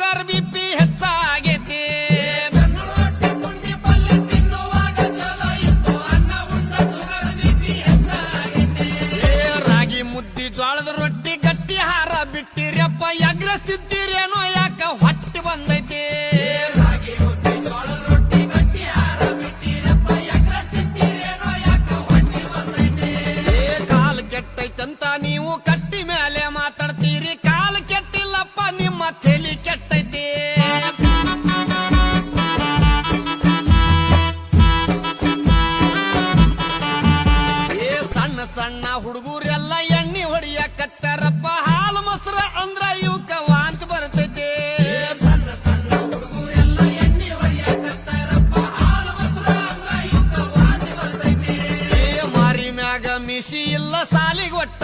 Sugar B P ಹೆಚ್ಚಾಗೈತಿ. ರಾಗಿ ಮುದ್ದಿ ಜ್ವಾಳದ ರೊಟ್ಟಿ ಗಟ್ಟಿ ಹಾರ ಬಿಟ್ಟಿರಪ್ಪ ಎಗ್ರಸ್ತಿದ್ದೀರೇನೋ ಯಾಕ ಹೊಟ್ಟೆ ಬಂದೈತಿ. ಕಾಲು ಕೆಟ್ಟೈತಂತ ನೀವು ಕಟ್ಟಿ ಮೇಲೆ ಮಾತಾಡ್ತೀರಿ. ಕಾಲು ಕೆಟ್ಟಿಲ್ಲಪ್ಪ, ನಿಮ್ಮ ತಲೆ ಕೆಟ್ಟ ಸಣ್ಣ ಹುಡುಗೂರೆಲ್ಲ ಎಣ್ಣೆ ಹೊಡಿಯ ಕತ್ತರಪ್ಪ ಹಾಲು ಮೊಸರ ಅಂದ್ರ ಇವಕ್ಕ ವಾಂತ ಬರ್ತೈತೆ. ಮಾರಿ ಮ್ಯಾಗ ಮಿಸಿ ಇಲ್ಲ, ಸಾಲಿಗೆ ಒಟ್ಟ